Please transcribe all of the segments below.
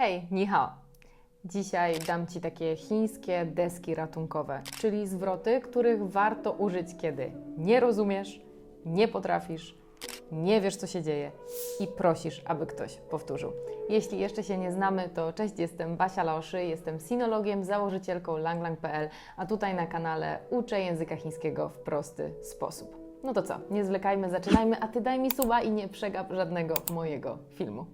Hej, ni hao. Dzisiaj dam Ci takie chińskie deski ratunkowe, czyli zwroty, których warto użyć, kiedy nie rozumiesz, nie potrafisz, nie wiesz, co się dzieje i prosisz, aby ktoś powtórzył. Jeśli jeszcze się nie znamy, to cześć, jestem Basia Laoszy, jestem sinologiem, założycielką langlang.pl, a tutaj na kanale uczę języka chińskiego w prosty sposób. No to co, nie zwlekajmy, zaczynajmy, a Ty daj mi suba i nie przegap żadnego mojego filmu.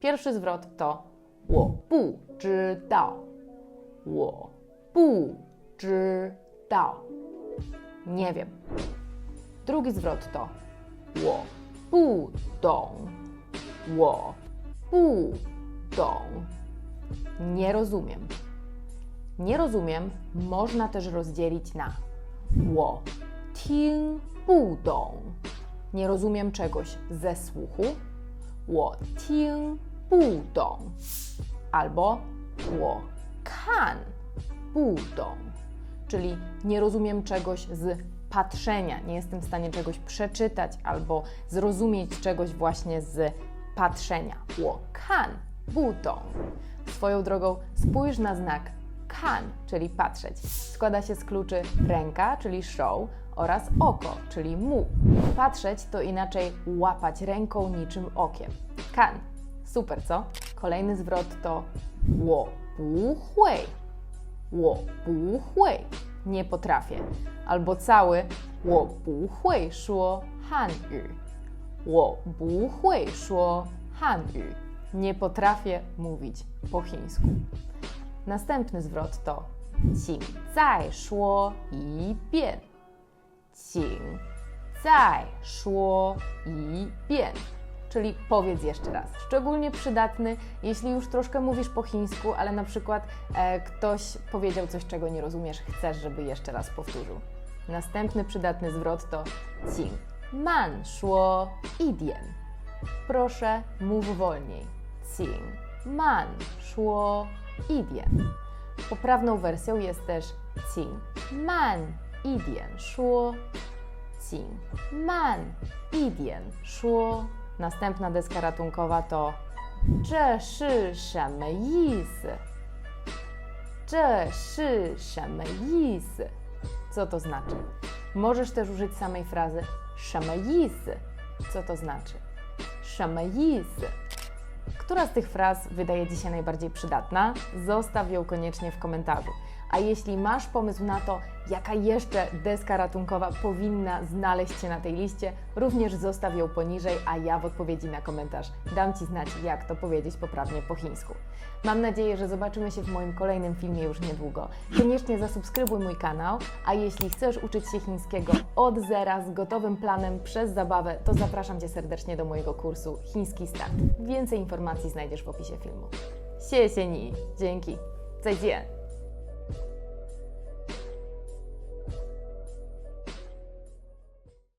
Pierwszy zwrot to 我不知道，我不知道，nie wiem. Drugi zwrot to 我不懂，我不懂，nie rozumiem. Nie rozumiem można też rozdzielić na 我听不懂，nie rozumiem czegoś ze słuchu 我听 不懂，albo 我看不懂，czyli nie rozumiem czegoś z patrzenia, nie jestem w stanie czegoś przeczytać albo zrozumieć czegoś właśnie z patrzenia. 我看不懂. Swoją drogą spójrz na znak kan, czyli patrzeć. Składa się z kluczy ręka, czyli show, oraz oko, czyli mu. Patrzeć to inaczej łapać ręką niczym okiem. Kan. Super, co? Kolejny zwrot to 我不会，我不会，nie potrafię. Albo cały 我不会说汉语，我不会说汉语. Nie potrafię mówić po chińsku. Następny zwrot to 请再说一遍。请再说一遍, czyli powiedz jeszcze raz. Szczególnie przydatny, jeśli już troszkę mówisz po chińsku, ale na przykład e, ktoś powiedział coś, czego nie rozumiesz, chcesz, żeby jeszcze raz powtórzył. Następny przydatny zwrot to 请慢说一点. Proszę, mów wolniej. 请慢说一点. Poprawną wersją jest też 请慢一点说，请慢一点说。 Następna deska ratunkowa to 这是什么意思？这是什么意思？Co to znaczy? Możesz też użyć samej frazy 什么意思？Co to znaczy? 什么意思？Która z tych fraz wydaje Ci się najbardziej przydatna? Zostaw ją koniecznie w komentarzu. A jeśli masz pomysł na to, jaka jeszcze deska ratunkowa powinna znaleźć się na tej liście, również zostaw ją poniżej, a ja w odpowiedzi na komentarz dam Ci znać, jak to powiedzieć poprawnie po chińsku. Mam nadzieję, że zobaczymy się w moim kolejnym filmie już niedługo. Koniecznie zasubskrybuj mój kanał, a jeśli chcesz uczyć się chińskiego od zera z gotowym planem przez zabawę, to zapraszam Cię serdecznie do mojego kursu Chiński Start. Więcej informacji znajdziesz w opisie filmu. 谢谢你，dzięki, 再见。